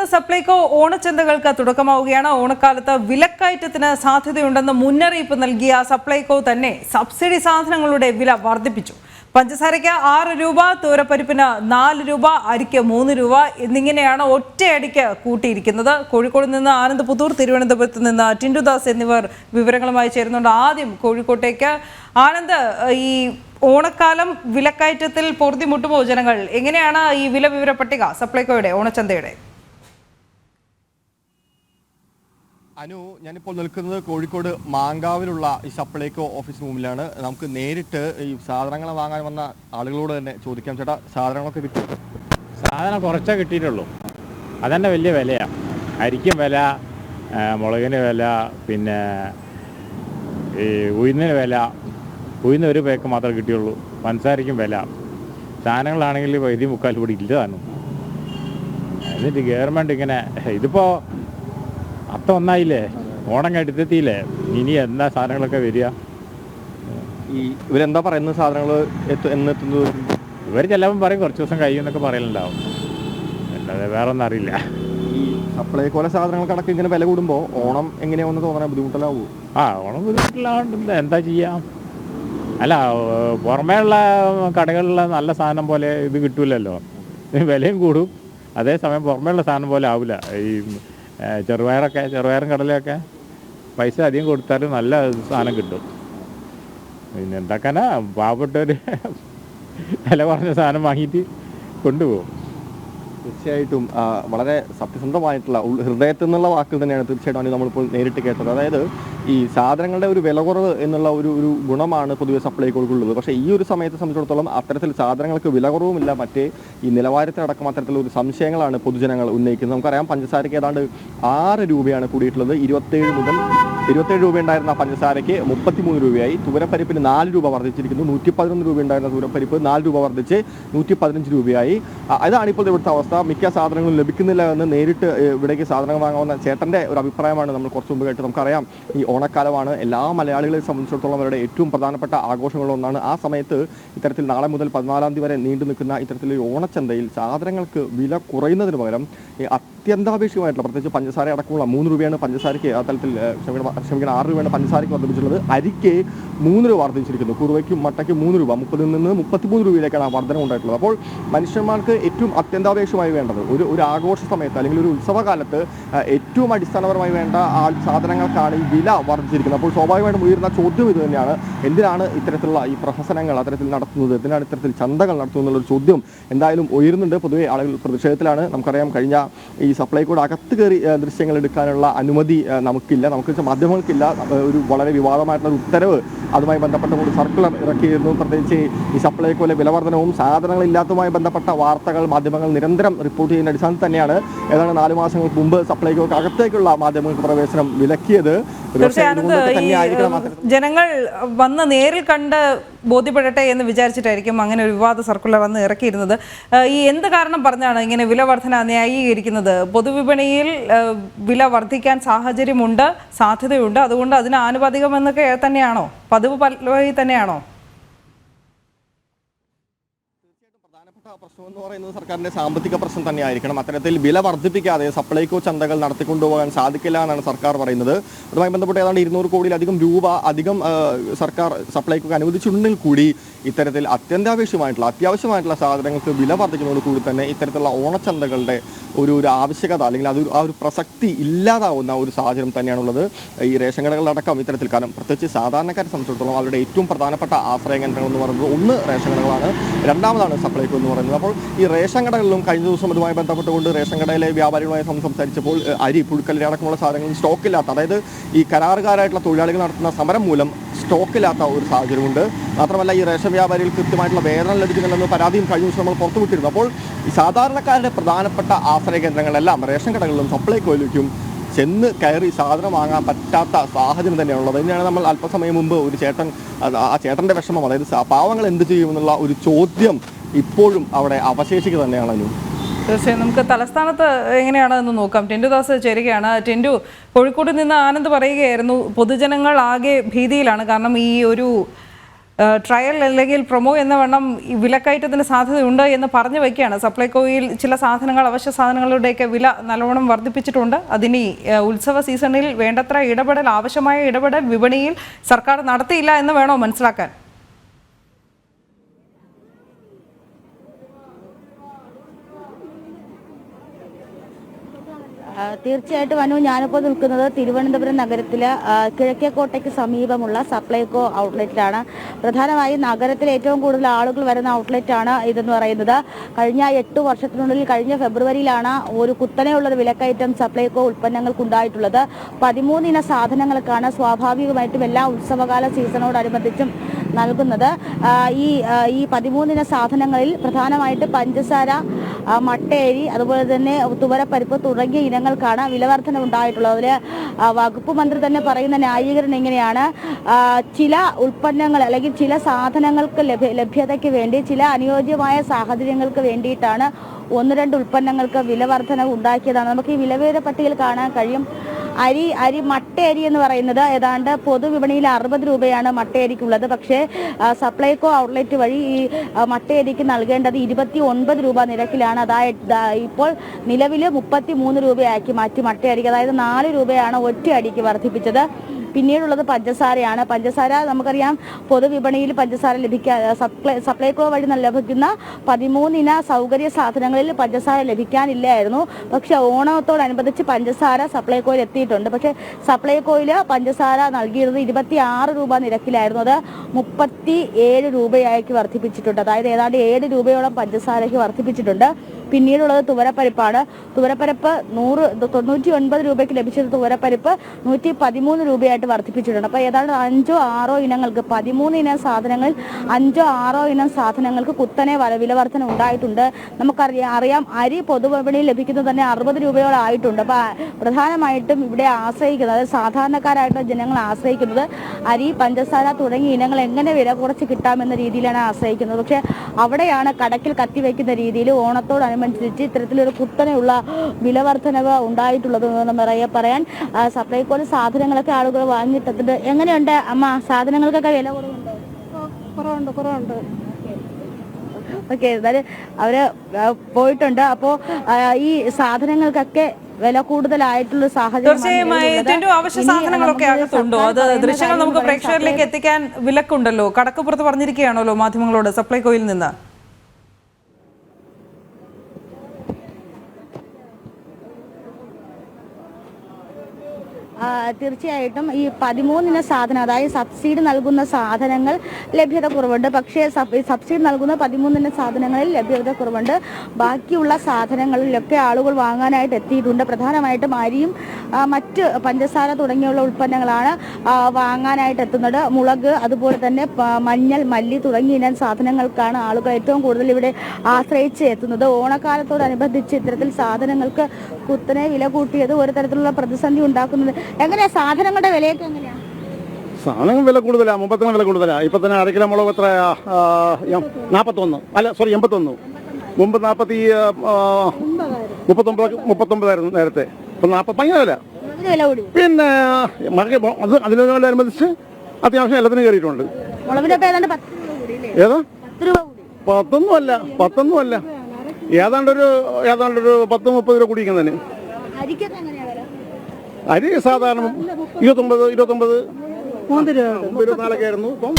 സംസ്ഥാനത്ത് സപ്ലൈകോ ഓണച്ചന്തകൾക്ക് തുടക്കമാവുകയാണ്. ഓണക്കാലത്ത് വിലക്കയറ്റത്തിന് സാധ്യതയുണ്ടെന്ന് മുന്നറിയിപ്പ് നൽകിയ സപ്ലൈകോ തന്നെ സബ്സിഡി സാധനങ്ങളുടെ വില വർദ്ധിപ്പിച്ചു. പഞ്ചസാരയ്ക്ക് ആറ് രൂപ തൂരപ്പരിപ്പിന് നാല് രൂപ അരിക്ക് മൂന്ന് രൂപ എന്നിങ്ങനെയാണ് ഒറ്റയടിക്ക് കൂട്ടിയിരിക്കുന്നത്. കോഴിക്കോട് നിന്ന് ആനന്ദ് പുത്തൂർ തിരുവനന്തപുരത്ത് നിന്ന് ടിൻഡുദാസ് എന്നിവർ വിവരങ്ങളുമായി ചേരുന്നുണ്ട്. ആദ്യം കോഴിക്കോട്ടേക്ക്. ആനന്ദ് ഈ ഓണക്കാലം വിലക്കയറ്റത്തിൽ പൊറുതിമുട്ടുമോ ജനങ്ങൾ? എങ്ങനെയാണ് ഈ വില വിവര പട്ടിക സപ്ലൈകോയുടെ ഓണച്ചന്തയുടെ? അനു ഞാനിപ്പോൾ നിൽക്കുന്നത് കോഴിക്കോട് മാങ്കാവിലുള്ള ഈ സപ്ലൈകോ ഓഫീസ് റൂമിലാണ് നമുക്ക് നേരിട്ട് ഈ സാധനങ്ങൾ വാങ്ങാൻ വന്ന ആളുകളോട് തന്നെ ചോദിക്കാം. ചേട്ടാ സാധനങ്ങളൊക്കെ കിട്ടി? സാധനം കുറച്ചേ കിട്ടിയിട്ടുള്ളൂ. അതന്നെ വലിയ വിലയാണ് അരിക്കും വില മുളകിന് വില പിന്നെ ഈ ഉഴുന്നിന് വില. ഉഴുന്ന് ഒരു പേക്ക് മാത്രമേ കിട്ടിയുള്ളൂ. പഞ്ചസാരയ്ക്കും വില. സാധനങ്ങളാണെങ്കിൽ വൈദ്യുതി മുക്കാൽ കൂടി ഇല്ലതാണ് എന്നിട്ട് ഗവൺമെന്റ് ഇങ്ങനെ ഇതിപ്പോൾ അത്ത ഒന്നായില്ലേ ഓണം കടുത്തെത്തിയില്ലേ ഇനി എന്താ സാധനങ്ങളൊക്കെ വരിക? ഈ ഇവരെന്താ പറയുന്ന സാധനങ്ങൾ എന്നെത്തുന്നത് ഇവർ ചിലപ്പം പറയും കുറച്ച് ദിവസം കഴിയുമെന്നൊക്കെ പറയലുണ്ടാവും. അല്ലാതെ വേറെ ഒന്നും അറിയില്ല. ഈ സാധനങ്ങൾ സാധനങ്ങൾക്കടക്കം ഇങ്ങനെ വില കൂടുമ്പോൾ ഓണം എങ്ങനെയാണെന്ന് തോന്നണ ബുദ്ധിമുട്ടലാവൂ? ആ ഓണം ബുദ്ധിമുട്ടില്ലാണ്ട് എന്താ ചെയ്യാം? അല്ല പുറമേയുള്ള പുറമേ ഉള്ള കടകളിലെ നല്ല സാധനം പോലെ ഇത് കിട്ടൂലല്ലോ. വിലയും കൂടും. അതേസമയം പുറമേ ഉള്ള സാധനം പോലെ ആവില്ല ഈ ചെറുപയറൊക്കെ ചെറുപയറും കടലയൊക്കെ പൈസ അധികം കൊടുത്താലും നല്ല സാധനം കിട്ടും. പിന്നെ എന്താക്കാനാ? പാവപ്പെട്ടവർ വില കുറഞ്ഞ സാധനം വാങ്ങിയിട്ട് കൊണ്ടുപോകും. തീർച്ചയായിട്ടും വളരെ സത്യസന്ധമായിട്ടുള്ള ഹൃദയത്തിൽ നിന്നുള്ള വാക്കുകൾ തന്നെയാണ് തീർച്ചയായിട്ടും നമ്മളിപ്പോൾ നേരിട്ട് കേട്ടത്. അതായത് ഈ സാധനങ്ങളുടെ ഒരു വില കുറവ് എന്നുള്ള ഒരു ഒരു ഗുണമാണ് പൊതുവെ സപ്ലൈകോൾക്കുള്ളത് പക്ഷേ ഈ ഒരു സമയത്തെ സംബന്ധിച്ചിടത്തോളം അത്തരത്തിൽ സാധനങ്ങൾക്ക് വില കുറവുമില്ല മറ്റേ ഈ നിലവാരത്തിലടക്കം അത്തരത്തിലുള്ള ഒരു സംശയങ്ങളാണ് പൊതുജനങ്ങൾ ഉന്നയിക്കുന്നത്. നമുക്കറിയാം പഞ്ചസാരയ്ക്ക് ഏതാണ്ട് ആറ് രൂപയാണ് കൂടിയിട്ടുള്ളത്. ഇരുപത്തേഴ് മുതൽ ഇരുപത്തേഴ് രൂപ ഉണ്ടായിരുന്ന പഞ്ചസാരയ്ക്ക് മുപ്പത്തിമൂന്ന് രൂപയായി. തുവരപ്പരിപ്പിന് നാല് രൂപ വർദ്ധിച്ചിരിക്കുന്നു. നൂറ്റി പതിനൊന്ന് രൂപ ഉണ്ടായിരുന്ന തുവരപ്പരിപ്പ് നാല് രൂപ വർദ്ധിച്ച് നൂറ്റി പതിനഞ്ച് രൂപയായി അതാണ് ഇപ്പോൾ ഇവിടുത്തെ അവസ്ഥ. മിക്ക സാധനങ്ങളും ലഭിക്കുന്നില്ല എന്ന് നേരിട്ട് ഇവിടേക്ക് സാധനങ്ങൾ വാങ്ങാവുന്ന ചേട്ടന്റെ ഒരു അഭിപ്രായമാണ് നമ്മൾ കുറച്ച് മുമ്പ് കേട്ട് നമുക്കറിയാം. ഈ ഓണക്കാലമാണ് എല്ലാ മലയാളികളെ സംബന്ധിച്ചിടത്തോളം അവരുടെ ഏറ്റവും പ്രധാനപ്പെട്ട ആഘോഷങ്ങളൊന്നാണ് ആ സമയത്ത് ഇത്തരത്തിൽ നാളെ മുതൽ പതിനാലാം തീയതി വരെ നീണ്ടു നിൽക്കുന്ന ഇത്തരത്തിലൊരു ഓണച്ചന്തയിൽ സാധനങ്ങൾക്ക് വില കുറയുന്നതിന് പകരം അത്യന്താപേക്ഷികമായിട്ടുള്ള പ്രത്യേകിച്ച് പഞ്ചസാര അടക്കമുള്ള മൂന്ന് രൂപയാണ് പഞ്ചസാരയ്ക്ക് ആ തലത്തിൽ ക്ഷമിക്കണം ക്ഷമിക്കണം ആറ് രൂപയാണ് പഞ്ചസാരയ്ക്ക് വർദ്ധിപ്പിച്ചിട്ടുള്ളത്. അരിക്ക് മൂന്ന് രൂപ വർദ്ധിച്ചിരിക്കുന്നു. കുറുവയ്ക്കും മട്ടയ്ക്കും മൂന്ന് രൂപ. മുപ്പതിൽ നിന്ന് മുപ്പത്തിമൂന്ന് രൂപയിലേക്കാണ് ആ വർധന ഉണ്ടായിട്ടുള്ളത്. അപ്പോൾ മനുഷ്യന്മാർക്ക് ഏറ്റവും അത്യന്താപേക്ഷമായി വേണ്ടത് ഒരു ഒരു ആഘോഷ സമയത്ത് അല്ലെങ്കിൽ ഒരു ഉത്സവകാലത്ത് ഏറ്റവും അടിസ്ഥാനപരമായി വേണ്ട ആ സാധനങ്ങൾക്കാണ് ഈ വില വർദ്ധിച്ചിരിക്കുന്നത്. അപ്പോൾ സ്വാഭാവികമായിട്ടും ഉയർന്ന ചോദ്യം ഇത് തന്നെയാണ്. എന്തിനാണ് ഇത്തരത്തിലുള്ള ഈ പ്രഹസനങ്ങൾ അത്തരത്തിൽ നടത്തുന്നത്? എന്തിനാണ് ഇത്തരത്തിൽ ചന്തകൾ നടത്തുന്നത് എന്നുള്ള ഒരു ചോദ്യം എന്തായാലും ഉയരുന്നുണ്ട്. പൊതുവെ ആളുകൾ പ്രതിഷേധത്തിലാണ്. നമുക്കറിയാം കഴിഞ്ഞ ഈ സപ്ലൈകോഡ് അകത്ത് കയറി ദൃശ്യങ്ങൾ എടുക്കാനുള്ള അനുമതി നമുക്കില്ല. നമുക്ക് മാധ്യമങ്ങൾക്കില്ല. ഒരു വളരെ വിവാദമായിട്ടുള്ള ഉത്തരവ് അതുമായി ബന്ധപ്പെട്ട ഒരു സർക്കുലർ ഇറക്കിയിരുന്നു. പ്രത്യേകിച്ച് ഈ സപ്ലൈകോയിലെ വിലവർദ്ധനവും സാധനങ്ങളില്ലാത്തതുമായി ബന്ധപ്പെട്ട വാർത്തകൾ മാധ്യമങ്ങൾ നിരന്തരം റിപ്പോർട്ട് ചെയ്യുന്ന അടിസ്ഥാനത്തിൽ തന്നെയാണ്. ഏതാണ്ട് നാല് മാസങ്ങൾക്ക് മുമ്പ് സപ്ലൈകോക്ക് അകത്തേക്കുള്ള മാധ്യമങ്ങൾക്ക് പ്രവേശനം വിലക്കിയത്. ഈ ജനങ്ങൾ വന്ന് നേരിൽ കണ്ട് ബോധ്യപ്പെടട്ടെ എന്ന് വിചാരിച്ചിട്ടായിരിക്കും അങ്ങനെ ഒരു വിവാദ സർക്കുലർ വന്ന് ഇറക്കിയിരുന്നത്. ഈ എന്ത് കാരണം പറഞ്ഞാണ് ഇങ്ങനെ വില വർധന ന്യായീകരിക്കുന്നത്? പൊതുവിപണിയിൽ വില വർദ്ധിക്കാൻ സാഹചര്യമുണ്ട് സാധ്യതയുണ്ട്. അതുകൊണ്ട് അതിന് ആനുപാതികമെന്നൊക്കെ തന്നെയാണോ? പതിവ് പലവായി തന്നെയാണോ പ്രധാനപ്പെട്ട പ്രശ്നം എന്ന് പറയുന്നത് സർക്കാരിന്റെ സാമ്പത്തിക പ്രശ്നം തന്നെയായിരിക്കണം. അത്തരത്തിൽ വില വർദ്ധിപ്പിക്കാതെ സപ്ലൈകോ ചന്തകൾ നടത്തിക്കൊണ്ടുപോകാൻ സാധിക്കില്ല എന്നാണ് സർക്കാർ പറയുന്നത്. അതുമായി ബന്ധപ്പെട്ട് ഏതാണ്ട് ഇരുന്നൂറ് കോടിയിലധികം രൂപ അധികം സർക്കാർ സപ്ലൈകോക്ക് അനുവദിച്ചിട്ടുണ്ടെങ്കിൽ കൂടി ഇത്തരത്തിൽ അത്യന്താപേക്ഷമായിട്ടുള്ള അത്യാവശ്യമായിട്ടുള്ള സാധനങ്ങൾക്ക് വില വർദ്ധിക്കുന്നതോട് കൂടി തന്നെ ഇത്തരത്തിലുള്ള ഓണച്ചന്തകളുടെ ഒരു ഒരു ആവശ്യകത അല്ലെങ്കിൽ അത് ആ ഒരു പ്രസക്തി ഇല്ലാതാവുന്ന ഒരു സാഹചര്യം തന്നെയാണുള്ളത്. ഈ റേഷൻ കടകളിലടക്കം ഇത്തരത്തിൽ കാരണം പ്രത്യേകിച്ച് സാധാരണക്കാരെ സംബന്ധിച്ചിടത്തോളം അവരുടെ ഏറ്റവും പ്രധാനപ്പെട്ട ആശ്രയ കേന്ദ്രങ്ങൾ എന്ന് പറയുന്നത് ഒന്ന് റേഷൻ കടകളാണ്. രണ്ടാമതാണ് സപ്ലൈകോ എന്ന് പറയുന്നത്. അപ്പോൾ ഈ റേഷൻ കടകളിലും കഴിഞ്ഞ ദിവസം ഇതുമായി ബന്ധപ്പെട്ടുകൊണ്ട് റേഷൻ കടയിലെ വ്യാപാരികളുമായി സംസാരിച്ചപ്പോൾ അരി പുഴുക്കലരി അടക്കമുള്ള സാധനങ്ങൾ സ്റ്റോക്കില്ലാത്ത അതായത് ഈ കരാറുകാരായിട്ടുള്ള തൊഴിലാളികൾ നടത്തുന്ന സമരം മൂലം സ്റ്റോക്കില്ലാത്ത ഒരു സാഹചര്യമുണ്ട്. മാത്രമല്ല ഈ റേഷൻ വ്യാപാരികൾ കൃത്യമായിട്ടുള്ള വേതനം ലഭിക്കുന്നില്ലെന്ന് പരാതിയും കഴിഞ്ഞ ദിവസം നമ്മൾ പുറത്തുവിട്ടിരുന്നു. അപ്പോൾ സാധാരണക്കാരുടെ പ്രധാനപ്പെട്ട ആശ്രയ കേന്ദ്രങ്ങളെല്ലാം റേഷൻ കടകളിലും സപ്ലൈകോയിലേക്കും ചെന്ന് കയറി സാധനം വാങ്ങാൻ പറ്റാത്ത സാഹചര്യം തന്നെയാണുള്ളത്. തന്നെയാണ് നമ്മൾ അല്പസമയം മുമ്പ് ഒരു ചേട്ടൻ ആ ചേട്ടന്റെ വിഷമം അതായത് പാവങ്ങൾ എന്ത് ചെയ്യുമെന്നുള്ള ഒരു ചോദ്യം ഇപ്പോഴും അവിടെ അവശേഷിക്കുക തന്നെയാണ് അനു. തീർച്ചയായും നമുക്ക് തലസ്ഥാനത്ത് എങ്ങനെയാണെന്ന് നോക്കാം. ടെൻഡുദാസ് ചേരുകയാണ്. ടെൻഡു കോഴിക്കോട് നിന്ന് ആനന്ദ് പറയുകയായിരുന്നു പൊതുജനങ്ങൾ ആകെ ഭീതിയിലാണ്. കാരണം ഈ ഒരു ട്രയൽ അല്ലെങ്കിൽ പ്രൊമോ എന്ന വണ്ണം വിലക്കയറ്റത്തിന് സാധ്യതയുണ്ട് എന്ന് പറഞ്ഞു വയ്ക്കുകയാണ് സപ്ലൈകോയിൽ ചില സാധനങ്ങൾ അവശ്യ സാധനങ്ങളുടെയൊക്കെ വില നല്ലവണ്ണം വർദ്ധിപ്പിച്ചിട്ടുണ്ട്. അതിനി ഉത്സവ സീസണിൽ വേണ്ടത്ര ഇടപെടൽ ആവശ്യമായ ഇടപെടൽ വിപണിയിൽ സർക്കാർ നടത്തിയില്ല എന്ന് വേണോ മനസ്സിലാക്കാൻ? തീർച്ചയായിട്ടും അനു ഞാനിപ്പോൾ നിൽക്കുന്നത് തിരുവനന്തപുരം നഗരത്തിലെ കിഴക്കേക്കോട്ടയ്ക്ക് സമീപമുള്ള സപ്ലൈകോ ഔട്ട്ലെറ്റിലാണ്. പ്രധാനമായും നഗരത്തിൽ ഏറ്റവും കൂടുതൽ ആളുകൾ വരുന്ന ഔട്ട്ലെറ്റാണ് ഇതെന്ന് പറയുന്നത്. കഴിഞ്ഞ എട്ട് വർഷത്തിനുള്ളിൽ കഴിഞ്ഞ ഫെബ്രുവരിയിലാണ് ഒരു കുത്തനെയുള്ള ഒരു വിലക്കയറ്റം സപ്ലൈകോ ഉൽപ്പന്നങ്ങൾക്കുണ്ടായിട്ടുള്ളത്. പതിമൂന്നിന സാധനങ്ങൾക്കാണ് സ്വാഭാവികമായിട്ടും എല്ലാ ഉത്സവകാല സീസണോടനുബന്ധിച്ചും നൽകുന്നത്. ഈ ഈ പതിമൂന്നിന സാധനങ്ങളിൽ പ്രധാനമായിട്ട് പഞ്ചസാര മട്ടയരി അതുപോലെ തന്നെ തുവരപ്പരിപ്പ് തുടങ്ങിയ ഇനങ്ങൾക്കാണ് വിലവർധന ഉണ്ടായിട്ടുള്ളത്. അതിൽ വകുപ്പ് മന്ത്രി തന്നെ പറയുന്ന ന്യായീകരണം എങ്ങനെയാണ് ചില ഉൽപ്പന്നങ്ങൾ അല്ലെങ്കിൽ ചില സാധനങ്ങൾക്ക് ലഭ്യതയ്ക്ക് വേണ്ടി ചില അനുയോജ്യമായ സാഹചര്യങ്ങൾക്ക് വേണ്ടിയിട്ടാണ് ഒന്ന് രണ്ട് ഉൽപ്പന്നങ്ങൾക്ക് വിലവർധന ഉണ്ടാക്കിയതാണ്. നമുക്ക് ഈ വിലവേദ പട്ടികയിൽ കാണാൻ കഴിയും. അരി അരി മട്ടയരി എന്ന് പറയുന്നത് ഏതാണ്ട് പൊതുവിപണിയിൽ അറുപത് രൂപയാണ് മട്ടയരിക്കുള്ളത്. പക്ഷേ സപ്ലൈകോ ഔട്ട്ലെറ്റ് വഴി ഈ മട്ടയരിക്ക് നൽകേണ്ടത് ഇരുപത്തി ഒൻപത് രൂപ നിരക്കിലാണ്. അതായത് ഇപ്പോൾ നിലവിൽ മുപ്പത്തി മൂന്ന് രൂപയാക്കി മാറ്റി മട്ടയരിക്ക്. അതായത് നാല് രൂപയാണ് ഒറ്റ അടിക്ക് വർദ്ധിപ്പിച്ചത്. പിന്നീടുള്ളത് പഞ്ചസാരയാണ്. പഞ്ചസാര നമുക്കറിയാം പൊതുവിപണിയിൽ പഞ്ചസാര ലഭിക്കാ സപ്ലൈ സപ്ലൈകോ വഴി ലഭിക്കുന്ന പതിമൂന്നിന സൗകര്യ സാധനങ്ങളിൽ പഞ്ചസാര ലഭിക്കാനില്ലായിരുന്നു. പക്ഷെ ഓണത്തോടനുബന്ധിച്ച് പഞ്ചസാര സപ്ലൈകോയിൽ എത്തിയിട്ടുണ്ട്. പക്ഷെ സപ്ലൈകോയിൽ പഞ്ചസാര നൽകിയിരുന്നത് ഇരുപത്തി ആറ് രൂപ നിരക്കിലായിരുന്നു. അത് മുപ്പത്തി ഏഴ് രൂപയാക്കി വർദ്ധിപ്പിച്ചിട്ടുണ്ട്. അതായത് ഏതാണ്ട് ഏഴ് രൂപയോളം പഞ്ചസാരയ്ക്ക് വർദ്ധിപ്പിച്ചിട്ടുണ്ട്. പിന്നീടുള്ളത് തുവരപ്പരിപ്പാണ്. തുവരപ്പരിപ്പ് നൂറ് തൊണ്ണൂറ്റി ഒൻപത് രൂപയ്ക്ക് ലഭിച്ചത് തുവരപ്പരിപ്പ് നൂറ്റി പതിമൂന്ന് രൂപയായിട്ട് വർദ്ധിപ്പിച്ചിട്ടുണ്ട്. അപ്പോൾ ഏതാണ്ട് അഞ്ചോ ആറോ ഇനങ്ങൾക്ക് പതിമൂന്ന് ഇനം സാധനങ്ങളിൽ അഞ്ചോ ആറോ ഇനം സാധനങ്ങൾക്ക് കുത്തനെ വില വർധന ഉണ്ടായിട്ടുണ്ട്. നമുക്കറിയാം അറിയാം അരി പൊതുവിപണിയിൽ ലഭിക്കുന്നത് തന്നെ അറുപത് രൂപയോളം ആയിട്ടുണ്ട്. അപ്പോൾ പ്രധാനമായിട്ടും ഇവിടെ ആശ്രയിക്കുന്നത് അതായത് സാധാരണക്കാരായിട്ടുള്ള ജനങ്ങൾ ആശ്രയിക്കുന്നത് അരി പഞ്ചസാര തുടങ്ങിയ ഇനങ്ങൾ എങ്ങനെ വില കുറച്ച് കിട്ടാമെന്ന രീതിയിലാണ് ആശ്രയിക്കുന്നത്. പക്ഷേ അവിടെയാണ് കടക്കിൽ കത്തിവെക്കുന്ന രീതിയിൽ ഓണത്തോടനുബന്ധിച്ച് ഇത്തരത്തിലൊരു കുത്തനെയുള്ള വിലവർധനവ് ഉണ്ടായിട്ടുള്ളത് എന്ന് പറയാ പറയാൻ സപ്ലൈകോയിൽ സാധനങ്ങളൊക്കെ ആളുകൾ വാങ്ങിയിട്ടുണ്ട്. എങ്ങനെയുണ്ട് അമ്മ? സാധനങ്ങൾക്കൊക്കെ വില കുറവുണ്ടോ? കുറവുണ്ട് കുറവുണ്ട്. ഓക്കെ എന്തായാലും അവർ പോയിട്ടുണ്ട്. അപ്പോ ഈ സാധനങ്ങൾക്കൊക്കെ വില കൂടുതലായിട്ടുള്ള സാഹചര്യം തീർച്ചയായും അവശ്യ സാധനങ്ങളൊക്കെ അകത്തുണ്ടോ. അത് ദൃശ്യങ്ങൾ നമുക്ക് പ്രേക്ഷകരിലേക്ക് എത്തിക്കാൻ വിലക്കുണ്ടല്ലോ. കടക്കപ്പുറത്ത് പറഞ്ഞിരിക്കുകയാണല്ലോ മാധ്യമങ്ങളോട് സപ്ലൈകോയിൽ നിന്ന്. തീർച്ചയായിട്ടും ഈ പതിമൂന്നിന സാധനം അതായത് സബ്സിഡി നൽകുന്ന സാധനങ്ങൾ ലഭ്യത കുറവുണ്ട് പക്ഷേ സബ്- സബ്സിഡി നൽകുന്ന പതിമൂന്നിന സാധനങ്ങളിൽ ലഭ്യത കുറവുണ്ട് ബാക്കിയുള്ള സാധനങ്ങളിലൊക്കെ ആളുകൾ വാങ്ങാനായിട്ട് എത്തിയിട്ടുണ്ട്. പ്രധാനമായിട്ടും അരിയും മറ്റ് പഞ്ചസാര തുടങ്ങിയുള്ള ഉൽപ്പന്നങ്ങളാണ് വാങ്ങാനായിട്ട് എത്തുന്നത്. മുളക് അതുപോലെ തന്നെ മഞ്ഞൾ മല്ലി തുടങ്ങിയ ഇനം സാധനങ്ങൾക്കാണ് ആളുകൾ ഏറ്റവും കൂടുതൽ ഇവിടെ ആശ്രയിച്ച് എത്തുന്നത്. ഓണക്കാലത്തോടനുബന്ധിച്ച് ഇത്തരത്തിൽ സാധനങ്ങൾക്ക് കുത്തനെ വില കൂട്ടിയത് ഒരു തരത്തിലുള്ള പ്രതിസന്ധി ഉണ്ടാക്കുന്നത് എങ്ങനെയാ? സാധനങ്ങളുടെ വിലയൊക്കെ എങ്ങനെയാ? സാധനം വില കൂടുതലാ മുപ്പത്തൊന്ന് വില കൂടുതലാ. ഇപ്പൊ തന്നെ അര കിലോ മുളക് എത്രയാ? നാപ്പത്തൊന്ന്. അല്ല സോറി എൺപത്തൊന്ന്. മുമ്പ് നാപ്പത്തി മുപ്പത്തൊമ്പത് മുപ്പത്തൊമ്പതായിരുന്നു നേരത്തെ. ഇപ്പൊ നാൽപ്പത് ഭയങ്കര വില. പിന്നെ അത് അതിനോടനുബന്ധിച്ച് അത്യാവശ്യം എല്ലാത്തിനും കയറിയിട്ടുണ്ട്. ഏതാ? പത്തൊന്നും അല്ല പത്തൊന്നും അല്ല. ഏതാണ്ടൊരു ഏതാണ്ടൊരു പത്ത് മുപ്പത് രൂപ കുടിക്കുന്നതിന് അരി സാധാരണ ഇരുപത്തൊമ്പത് ഇരുപത്തൊമ്പത്. ഇരുപത്തിനാലൊക്കെ ആയിരുന്നു. ഇപ്പം